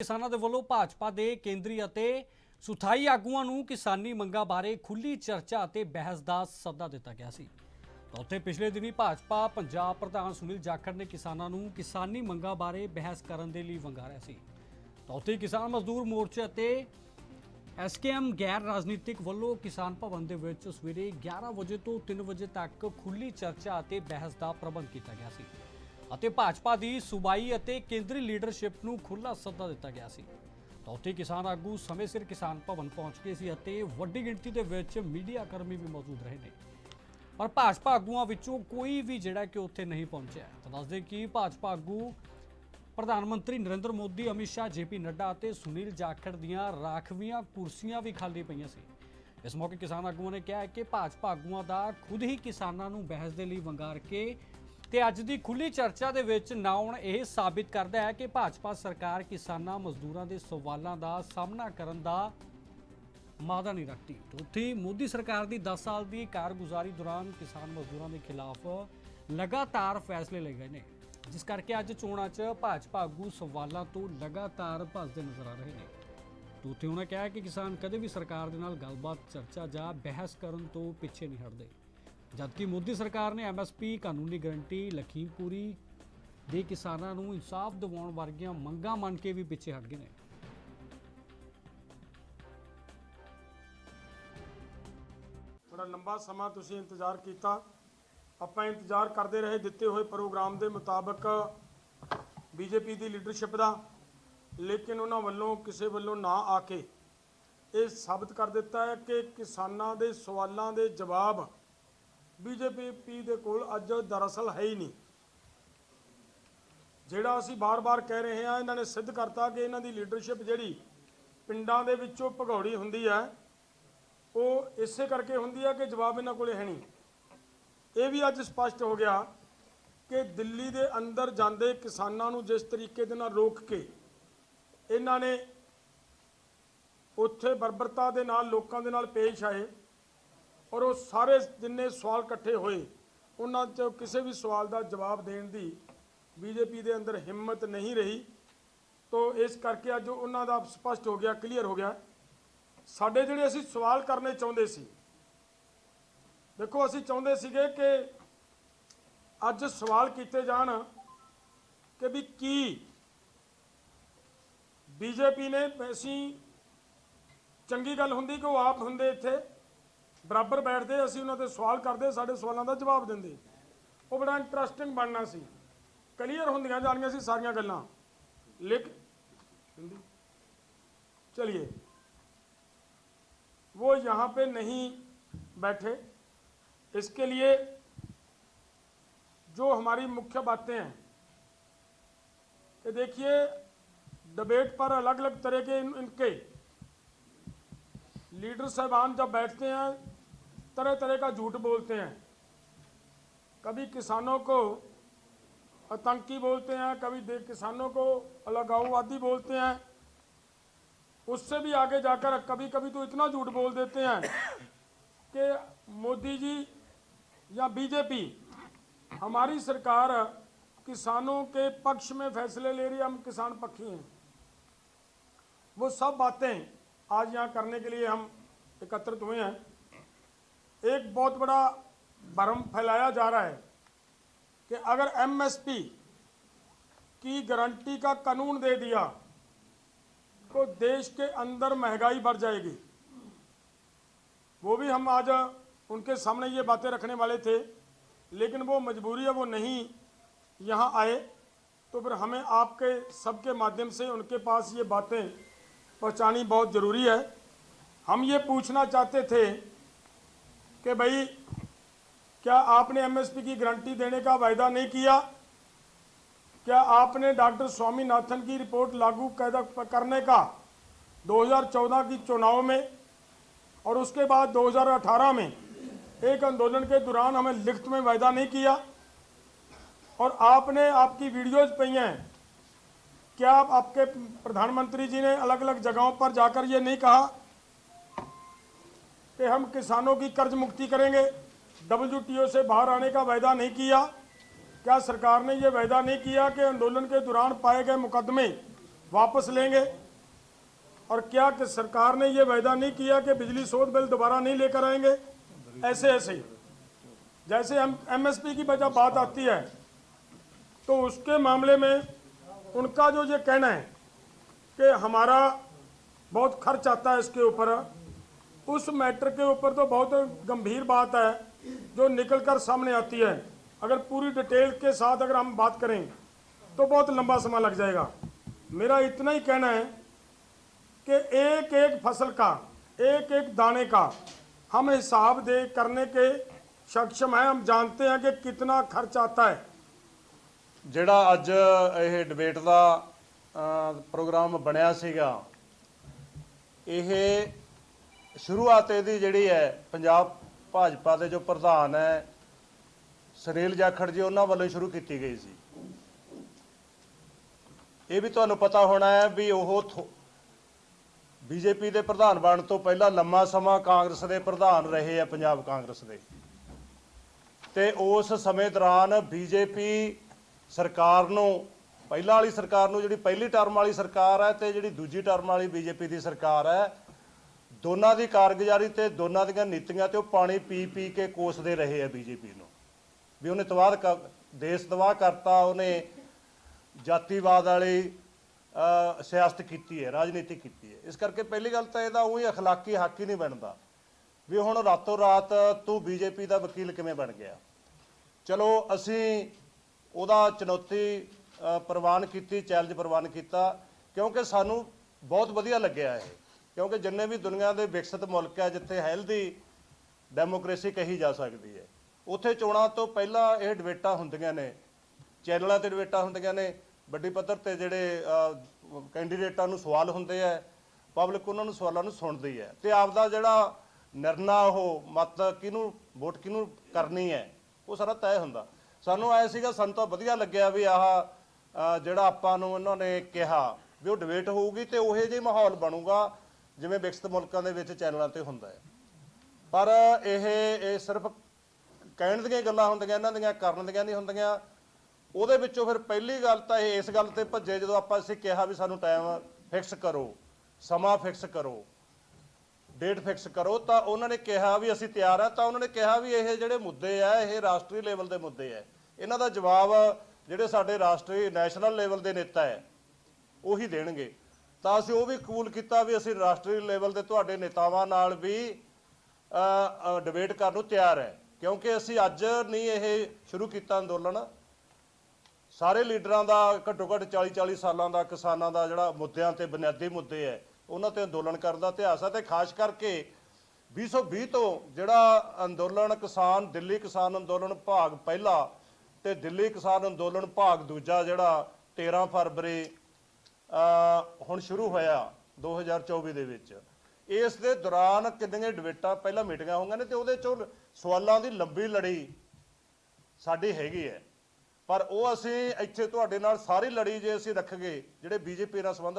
ਕਿਸਾਨਾਂ ਦੇ ਵੱਲੋਂ ਭਾਜਪਾ ਦੇ ਕੇਂਦਰੀ ਅਤੇ ਸੁਥਾਈ ਆਗੂਆਂ ਨੂੰ ਕਿਸਾਨੀ ਮੰਗਾਂ ਬਾਰੇ ਖੁੱਲੀ ਚਰਚਾ ਅਤੇ ਬਹਿਸ ਦਾ ਸੱਦਾ ਦਿੱਤਾ ਗਿਆ ਸੀ। ਤਾਂ ਉੱਥੇ ਪਿਛਲੇ ਦਿਨੀ ਭਾਜਪਾ ਪੰਜਾਬ ਪ੍ਰਧਾਨ ਸੁਨੀਲ ਜਾਖੜ ਨੇ ਕਿਸਾਨਾਂ ਨੂੰ ਕਿਸਾਨੀ ਮੰਗਾਂ ਬਾਰੇ ਬਹਿਸ ਕਰਨ ਦੇ ਲਈ ਵੰਗਾਰਿਆ ਸੀ। ਤਾਂ ਉੱਥੇ ਕਿਸਾਨ ਮਜ਼ਦੂਰ ਮੋਰਚੇ ਅਤੇ ਐਸਕੇਐਮ ਗੈਰ ਰਾਜਨੀਤਿਕ ਵੱਲੋਂ ਕਿਸਾਨ ਭਵਨ ਦੇ ਵਿੱਚ ਸਵੇਰੇ 11 ਵਜੇ ਤੋਂ 3 ਵਜੇ ਤੱਕ ਖੁੱਲੀ ਚਰਚਾ ਅਤੇ ਬਹਿਸ ਦਾ ਪ੍ਰਬੰਧ ਕੀਤਾ ਗਿਆ ਸੀ। ਅਤੇ ਭਾਜਪਾ ਦੀ ਸੂਬਾਈ ਅਤੇ ਕੇਂਦਰੀ ਲੀਡਰਸ਼ਿਪ ਨੂੰ ਖੁੱਲਾ ਸੱਦਾ ਦਿੱਤਾ ਗਿਆ ਸੀ। ਤਾਂ ਉੱਥੇ ਕਿਸਾਨ ਆਗੂ ਸਮੇਂ ਸਿਰ ਕਿਸਾਨ ਭਵਨ ਪਹੁੰਚ ਗਏ ਸੀ ਅਤੇ ਵੱਡੀ ਗਿਣਤੀ ਦੇ ਵਿੱਚ ਮੀਡੀਆ ਕਰਮੀ ਵੀ ਮੌਜੂਦ ਰਹੇ ਨੇ। ਪਰ ਭਾਜਪਾ ਆਗੂਆਂ ਵਿੱਚੋਂ ਕੋਈ ਵੀ ਜਿਹੜਾ ਕਿ ਉੱਥੇ ਨਹੀਂ ਪਹੁੰਚਿਆ ਤਾਂ ਦੱਸਦੇ ਕਿ ਭਾਜਪਾ ਆਗੂ ਪ੍ਰਧਾਨ ਮੰਤਰੀ ਨਰਿੰਦਰ ਮੋਦੀ, ਅਮਿਤ ਸ਼ਾਹ ਜੇਪੀ ਨੱਡਾ ਅਤੇ ਸੁਨੀਲ ਜਾਖੜ ਦੀਆਂ ਰਾਖਵੀਆਂ ਕੁਰਸੀਆਂ ਵੀ ਖਾਲੀ ਪਈਆਂ ਸੀ। ਇਸ ਮੌਕੇ ਕਿਸਾਨ ਆਗੂਆਂ ਨੇ ਕਿਹਾ ਕਿ ਭਾਜਪਾ ਆਗੂਆਂ ਦਾ ਖੁਦ ਹੀ ਕਿਸਾਨਾਂ ਨੂੰ ਬਹਿਸ ਦੇ ਲਈ ਵੰਗਾਰ ਕੇ ਤੇ ਅੱਜ ਦੀ ਖੁੱਲੀ ਚਰਚਾ ਦੇ ਵਿੱਚ ਨਾ ਆਉਣ ਇਹ ਸਾਬਿਤ ਕਰਦਾ ਹੈ ਕਿ ਭਾਜਪਾ ਸਰਕਾਰ ਕਿਸਾਨਾਂ ਮਜ਼ਦੂਰਾਂ ਦੇ ਸਵਾਲਾਂ ਦਾ ਸਾਹਮਣਾ ਕਰਨ ਦਾ ਮਾਦਾ ਨਹੀਂ ਰੱਖਦੀ। ਉੱਥੇ ਮੋਦੀ ਸਰਕਾਰ ਦੀ 10 ਸਾਲ ਦੀ ਕਾਰਗੁਜ਼ਾਰੀ ਦੌਰਾਨ ਕਿਸਾਨ ਮਜ਼ਦੂਰਾਂ ਦੇ ਖਿਲਾਫ ਲਗਾਤਾਰ ਫੈਸਲੇ ਲਏ ਗਏ ਨੇ, ਜਿਸ ਕਰਕੇ ਅੱਜ ਚੋਣਾਂ 'ਚ ਭਾਜਪਾ ਆਗੂ ਸਵਾਲਾਂ ਤੋਂ ਲਗਾਤਾਰ ਭੱਜਦੇ ਨਜ਼ਰ ਆ ਰਹੇ ਨੇ। ਤੇ ਉੱਥੇ ਉਹਨਾਂ ਕਿਹਾ ਕਿ ਕਿਸਾਨ ਕਦੇ ਵੀ ਸਰਕਾਰ ਦੇ ਨਾਲ ਗੱਲਬਾਤ, ਚਰਚਾ ਜਾਂ ਬਹਿਸ ਕਰਨ ਤੋਂ ਪਿੱਛੇ ਨਹੀਂ ਹਟਦੇ। ਜਦਕਿ ਮੋਦੀ ਸਰਕਾਰ ਨੇ ਐਮਐਸਪੀ ਕਾਨੂੰਨੀ ਗਰੰਟੀ ਲਖੀਮਪੁਰੀ ਦੇ ਕਿਸਾਨਾਂ ਨੂੰ ਇਨਸਾਫ ਦਿਵਾਉਣ ਵਰਗੀਆਂ ਮੰਗਾਂ ਮੰਨ ਕੇ ਵੀ ਪਿੱਛੇ ਹਟ ਗਏ ਨੇ। ਬੜਾ ਲੰਬਾ ਸਮਾਂ ਤੁਸੀਂ ਇੰਤਜ਼ਾਰ ਕੀਤਾ। ਆਪਾਂ ਇੰਤਜ਼ਾਰ ਕਰਦੇ ਰਹੇ ਦਿੱਤੇ ਹੋਏ ਪ੍ਰੋਗਰਾਮ ਦੇ ਮੁਤਾਬਕ ਬੀਜੇਪੀ ਦੀ ਲੀਡਰਸ਼ਿਪ ਦਾ, ਲੇਕਿਨ ਉਹਨਾਂ ਵੱਲੋਂ ਕਿਸੇ ਵੱਲੋਂ ਨਾ ਆ ਕੇ ਇਹ ਸਾਬਤ ਕਰ ਦਿੱਤਾ ਹੈ ਕਿ ਕਿਸਾਨਾਂ ਦੇ ਸਵਾਲਾਂ ਦੇ ਜਵਾਬ ਬੀਜੇਪੀ ਦੇ ਕੋਲ ਅੱਜ ਦਰਅਸਲ ਹੈ ਹੀ ਨਹੀਂ। ਜਿਹੜਾ ਅਸੀਂ ਬਾਰ-ਬਾਰ ਕਹਿ ਰਹੇ ਹਾਂ, ਇਹਨਾਂ ਨੇ ਸਿੱਧ ਕਰਤਾ ਕਿ ਇਹਨਾਂ ਦੀ ਲੀਡਰਸ਼ਿਪ ਜਿਹੜੀ ਪਿੰਡਾਂ ਦੇ ਵਿੱਚੋਂ ਭਗੌੜੀ ਹੁੰਦੀ ਹੈ, ਉਹ ਇਸੇ ਕਰਕੇ ਹੁੰਦੀ ਹੈ ਕਿ ਜਵਾਬ ਇਹਨਾਂ ਕੋਲੇ ਹੈ ਨਹੀਂ। ਇਹ ਵੀ ਅੱਜ ਸਪਸ਼ਟ ਹੋ ਗਿਆ ਕਿ ਦਿੱਲੀ ਦੇ ਅੰਦਰ ਜਾਂਦੇ ਕਿਸਾਨਾਂ ਨੂੰ ਜਿਸ ਤਰੀਕੇ ਦੇ ਨਾਲ ਰੋਕ ਕੇ ਇਹਨਾਂ ਨੇ ਉੱਥੇ ਬਰਬਰਤਾ ਦੇ ਨਾਲ, ਲੋਕਾਂ ਦੇ ਨਾਲ ਪੇਸ਼ ਆਏ। ਔਰ ਉਹ ਸਾਰੇ ਜਿੰਨੇ ਸਵਾਲ ਇਕੱਠੇ ਹੋਏ, ਉਹਨਾਂ 'ਚ ਕਿਸੇ ਵੀ ਸਵਾਲ ਦਾ ਜਵਾਬ ਦੇਣ ਦੀ ਬੀਜੇਪੀ ਦੇ ਅੰਦਰ ਹਿੰਮਤ ਨਹੀਂ ਰਹੀ। ਤੋਂ ਇਸ ਕਰਕੇ ਅੱਜ ਉਹਨਾਂ ਦਾ ਸਪਸ਼ਟ ਹੋ ਗਿਆ, ਕਲੀਅਰ ਹੋ ਗਿਆ। ਸਾਡੇ ਜਿਹੜੇ ਅਸੀਂ ਸਵਾਲ ਕਰਨੇ ਚਾਹੁੰਦੇ ਸੀ, ਦੇਖੋ ਅਸੀਂ ਚਾਹੁੰਦੇ ਸੀਗੇ ਕਿ ਅੱਜ ਸਵਾਲ ਕੀਤੇ ਜਾਣ ਕਿ ਵੀ ਕੀ ਬੀਜੇਪੀ ਨੇ, ਅਸੀਂ ਚੰਗੀ ਗੱਲ ਹੁੰਦੀ ਕਿ ਉਹ ਆਪ ਹੁੰਦੇ ਇੱਥੇ? ਬਰਾਬਰ ਬੈਠਦੇ ਅਸੀਂ ਉਹਨਾਂ ਤੇ ਸਵਾਲ ਕਰਦੇ ਸਾਡੇ ਸਵਾਲਾਂ ਦਾ ਜਵਾਬ ਦਿੰਦੇ ਉਹ ਬੜਾ ਇੰਟਰਸਟਿੰਗ ਬਣਨਾ ਸੀ ਕਲੀਅਰ ਹੁੰਦੀਆਂ ਜਾਣੀਆਂ ਸੀ ਸਾਰੀਆਂ ਗੱਲਾਂ ਲੇਕਿਨ हिंदी चलिए वो यहाँ पे नहीं बैठे इसके लिए जो हमारी मुख्य बातें हैं कि देखिए डिबेट पर अलग अलग तरह के इन, इनके लीडर साहबान जब बैठते हैं तरह तरह का झूठ बोलते हैं। कभी किसानों को आतंकी बोलते हैं, कभी किसानों को अलगाववादी बोलते हैं। उससे भी आगे जाकर कभी कभी तो इतना झूठ बोल देते हैं कि मोदी जी या बीजेपी, हमारी सरकार किसानों के पक्ष में फैसले ले रही है, हम किसान पक्षी हैं। वो सब बातें आज यहाँ करने के लिए हम एकत्रित हुए हैं। एक बहुत बड़ा भ्रम फैलाया जा रहा है कि अगर एमएसपी की गारंटी का कानून दे दिया तो देश के अंदर महँगाई बढ़ जाएगी। वो भी हम आज उनके सामने ये बातें रखने वाले थे, लेकिन वो मजबूरी है, वो नहीं यहाँ आए। तो फिर हमें आपके, सबके माध्यम से उनके पास ये बातें पहुँचानी बहुत ज़रूरी है। हम ये पूछना चाहते थे कि भाई, क्या आपने एमएसपी की गारंटी देने का वायदा नहीं किया? क्या आपने डॉक्टर स्वामीनाथन की रिपोर्ट लागू करने का 2014 की चुनाव में और उसके बाद 2018 में एक आंदोलन के दौरान हमें लिखित में वायदा नहीं किया? और आपने आपकी वीडियोज़ पई हैं। क्या आप आपके प्रधानमंत्री जी ने अलग अलग जगहों पर जाकर ये नहीं कहा कि हम किसानों की कर्ज मुक्ति करेंगे। डब्ल्यूटीओ से बाहर आने का वायदा नहीं किया। क्या सरकार ने ये वायदा नहीं किया कि आंदोलन के दौरान पाए गए मुकदमे वापस लेंगे? और क्या कि सरकार ने ये वायदा नहीं किया कि बिजली शोध बिल दोबारा नहीं लेकर आएँगे? ऐसे ऐसे। जैसे हम एमएसपी की वजह बात आती है तो उसके मामले में उनका जो ये कहना है कि हमारा बहुत खर्च आता है इसके ऊपर उस मैटर के ऊपर तो बहुत गंभीर बात है जो निकल कर सामने आती है अगर पूरी डिटेल के साथ अगर हम बात करें तो बहुत लंबा समय लग जाएगा मेरा इतना ही कहना है कि एक एक फसल का एक एक दाने का हम हिसाब दे करने के सक्षम हैं हम जानते हैं कि कितना खर्च आता है ਜਿਹੜਾ ਅੱਜ ਇਹ ਡਿਬੇਟ ਦਾ ਅ, ਪ੍ਰੋਗਰਾਮ ਬਣਿਆ ਸੀਗਾ ਇਹ ਸ਼ੁਰੂਆਤ ਇਹਦੀ ਜਿਹੜੀ ਹੈ, ਪੰਜਾਬ ਭਾਜਪਾ ਦੇ ਜੋ ਪ੍ਰਧਾਨ ਹੈ, ਸੁਨੀਲ ਜਾਖੜ ਜੀ, ਉਹਨਾਂ ਵੱਲੋਂ ਸ਼ੁਰੂ ਕੀਤੀ ਗਈ ਸੀ। ਇਹ ਵੀ ਤੁਹਾਨੂੰ ਪਤਾ ਹੋਣਾ ਹੈ ਵੀ ਉਹ ਬੀਜੇਪੀ ਦੇ ਪ੍ਰਧਾਨ ਬਣਨ ਤੋਂ ਪਹਿਲਾਂ ਲੰਮਾ ਸਮਾਂ ਕਾਂਗਰਸ ਦੇ ਪ੍ਰਧਾਨ ਰਹੇ ਆ, ਪੰਜਾਬ ਕਾਂਗਰਸ ਦੇ। ਤੇ ਉਸ ਸਮੇਂ ਦੌਰਾਨ ਬੀਜੇਪੀ ਸਰਕਾਰ ਨੂੰ, ਪਹਿਲਾਂ ਵਾਲੀ ਸਰਕਾਰ ਨੂੰ ਜਿਹੜੀ ਪਹਿਲੀ ਟਰਮ ਵਾਲੀ ਸਰਕਾਰ ਹੈ ਤੇ ਜਿਹੜੀ ਦੂਜੀ ਟਰਮ ਵਾਲੀ ਬੀਜੇਪੀ ਦੀ ਸਰਕਾਰ ਹੈ ਦੋਨਾਂ ਦੀ ਕਾਰਗੁਜ਼ਾਰੀ ਤੇ ਦੋਨਾਂ ਦੀਆਂ ਨੀਤੀਆਂ ਤੇ ਉਹ ਪਾਣੀ ਪੀ ਪੀ ਕੇ ਕੋਸਦੇ ਰਹੇ ਆ ਬੀਜੇਪੀ ਨੂੰ ਵੀ ਉਹਨੇ ਤਬਾਹ ਕਰ- ਦੇਸ਼ ਤਬਾਹ ਕਰਤਾ ਉਹਨੇ ਜਾਤੀਵਾਦ ਵਾਲੀ ਅ, ਸਿਆਸਤ ਕੀਤੀ ਹੈ ਰਾਜਨੀਤੀ ਕੀਤੀ ਹੈ ਇਸ ਕਰਕੇ ਪਹਿਲੀ ਗੱਲ ਤਾਂ ਇਹਦਾ ਉਹੀ اخلاقی ਹੱਕ ਹੀ ਨਹੀਂ ਬਣਦਾ ਵੀ ਹੁਣ ਰਾਤੋਂ ਰਾਤ ਤੂੰ ਬੀਜੇਪੀ ਦਾ ਵਕੀਲ ਕਿਵੇਂ ਬਣ ਗਿਆ ਚਲੋ ਅਸੀਂ ਉਹਦਾ ਚੁਣੌਤੀ ਅ, ਪ੍ਰਵਾਨ ਕੀਤੀ ਚੈਲੰਜ ਪ੍ਰਵਾਨ ਕੀਤਾ ਕਿਉਂਕਿ ਸਾਨੂੰ ਬਹੁਤ ਵਧੀਆ ਲੱਗਿਆ ਇਹ ਕਿਉਂਕਿ ਜਿੰਨੇ ਵੀ ਦੁਨੀਆ ਦੇ ਵਿਕਸਿਤ ਮੁਲਕ ਹੈ, ਜਿੱਥੇ ਹੈਲਦੀ ਡੈਮੋਕ੍ਰੇਸੀ ਕਹੀ ਜਾ ਸਕਦੀ ਹੈ, ਉੱਥੇ ਚੋਣਾਂ ਤੋਂ ਪਹਿਲਾਂ ਇਹ ਡਿਬੇਟਾਂ ਹੁੰਦੀਆਂ ਨੇ, ਚੈਨਲਾਂ ਤੇ ਡਿਬੇਟਾਂ ਹੁੰਦੀਆਂ ਨੇ, ਵੱਡੀ ਪੱਧਰ ਤੇ ਜਿਹੜੇ ਕੈਂਡੀਡੇਟਾਂ ਨੂੰ ਸਵਾਲ ਹੁੰਦੇ ਆ ਪਬਲਿਕ ਉਹਨਾਂ ਨੂੰ ਸਵਾਲਾਂ ਨੂੰ ਸੁਣਦੀ ਹੈ ਤੇ ਆਪਦਾ ਜਿਹੜਾ ਨਿਰਣਾ ਉਹ ਮਤ ਕਿਹਨੂੰ ਵੋਟ ਕਿਹਨੂੰ ਕਰਨੀ ਹੈ, ਉਹ ਸਾਰਾ ਤੈਅ ਹੁੰਦਾ। ਸਾਨੂੰ ਆਇਆ ਸੀਗਾ, ਸਾਨੂੰ ਤਾਂ ਵਧੀਆ ਲੱਗਿਆ ਵੀ ਆਹ ਜਿਹੜਾ ਆਪਾਂ ਨੂੰ ਉਹਨਾਂ ਨੇ ਕਿਹਾ ਵੀ ਉਹ ਡਿਬੇਟ ਹੋਊਗੀ ਤੇ ਉਹੇ ਜਿਹੇ ਮਾਹੌਲ ਬਣੂਗਾ ਜਿਵੇਂ ਵਿਕਸਿਤ ਮੁਲਕਾਂ ਦੇ ਵਿੱਚ ਚੈਨਲਾਂ ਤੇ ਹੁੰਦਾ ਹੈ। ਪਰ ਇਹ ਇਹ ਸਿਰਫ ਕਹਿਣ ਦੀਆਂ ਗੱਲਾਂ ਹੁੰਦੀਆਂ, ਇਹਨਾਂ ਦੀਆਂ ਕਰਨ ਦੀਆਂ ਨਹੀਂ ਹੁੰਦੀਆਂ। ਉਹਦੇ ਵਿੱਚੋਂ ਫਿਰ ਪਹਿਲੀ ਗੱਲ ਤਾਂ ਇਹ, ਇਸ ਗੱਲ ਤੇ ਭੱਜੇ ਜਦੋਂ ਆਪਾਂ ਅਸੀਂ ਕਿਹਾ ਵੀ ਸਾਨੂੰ ਟਾਈਮ ਫਿਕਸ ਕਰੋ, ਸਮਾਂ ਫਿਕਸ ਕਰੋ ਡੇਟ ਫਿਕਸ ਕਰੋ, ਤਾਂ ਉਹਨਾਂ ਨੇ ਕਿਹਾ ਵੀ ਅਸੀਂ ਤਿਆਰ ਆ ਤਾਂ ਉਹਨਾਂ ਨੇ ਕਿਹਾ ਵੀ ਇਹ ਜਿਹੜੇ ਮੁੱਦੇ ਆ, ਇਹ ਰਾਸ਼ਟਰੀ ਲੈਵਲ ਦੇ ਮੁੱਦੇ ਆ। ਇਹਨਾਂ ਦਾ ਜਵਾਬ ਜਿਹੜੇ ਸਾਡੇ ਰਾਸ਼ਟਰੀ ਨੈਸ਼ਨਲ ਲੈਵਲ ਦੇ ਨੇਤਾ ਹੈ, ਉਹੀ ਦੇਣਗੇ। ਤਾਂ ਅਸੀਂ ਉਹ ਵੀ ਕਬੂਲ ਕੀਤਾ ਵੀ ਅਸੀਂ ਰਾਸ਼ਟਰੀ ਲੈਵਲ 'ਤੇ ਤੁਹਾਡੇ ਨੇਤਾਵਾਂ ਨਾਲ ਵੀ ਡਿਬੇਟ ਕਰਨ ਨੂੰ ਤਿਆਰ ਹੈ। ਕਿਉਂਕਿ ਅਸੀਂ ਅੱਜ ਨਹੀਂ ਇਹ ਸ਼ੁਰੂ ਕੀਤਾ ਅੰਦੋਲਨ। ਸਾਰੇ ਲੀਡਰਾਂ ਦਾ ਘੱਟੋ ਘੱਟ 40 40 ਸਾਲਾਂ ਦਾ, ਕਿਸਾਨਾਂ ਦਾ ਜਿਹੜਾ ਮੁੱਦਿਆਂ ਤੇ ਬੁਨਿਆਦੀ ਮੁੱਦੇ ਹੈ, ਉਹਨਾਂ ਤੇ ਅੰਦੋਲਨ ਕਰਨ ਦਾ ਇਤਿਹਾਸ ਹੈ। ਤੇ ਖਾਸ ਕਰਕੇ 2020 ਤੋਂ ਜਿਹੜਾ ਅੰਦੋਲਨ ਕਿਸਾਨ, ਦਿੱਲੀ ਕਿਸਾਨ ਅੰਦੋਲਨ ਭਾਗ ਪਹਿਲਾ ਤੇ ਦਿੱਲੀ ਕਿਸਾਨ ਅੰਦੋਲਨ ਭਾਗ ਦੂਜਾ ਜਿਹੜਾ 13 ਫਰਵਰੀ ਹੁਣ ਸ਼ੁਰੂ ਹੋਇਆ 2024 ਦੇ ਵਿੱਚ। ਇਸ ਦੇ ਦੌਰਾਨ ਕਿੰਨੀਆਂ ਡਿਬੇਟਾਂ, ਪਹਿਲਾਂ ਮੀਟਿੰਗਾਂ ਹੋਈਆਂ ਨੇ ਤੇ ਉਹਦੇ ਚੋਂ ਸਵਾਲਾਂ ਦੀ ਲੰਬੀ ਲੜੀ ਸਾਡੀ ਹੈਗੀ ਹੈ। ਪਰ ਉਹ ਅਸੀਂ ਇੱਥੇ ਤੁਹਾਡੇ ਨਾਲ ਸਾਰੀ ਲੜੀ ਜੇ ਅਸੀਂ ਰੱਖ ਗਏ ਜਿਹੜੇ ਬੀਜੇਪੀ ਨਾਲ ਸੰਬੰਧ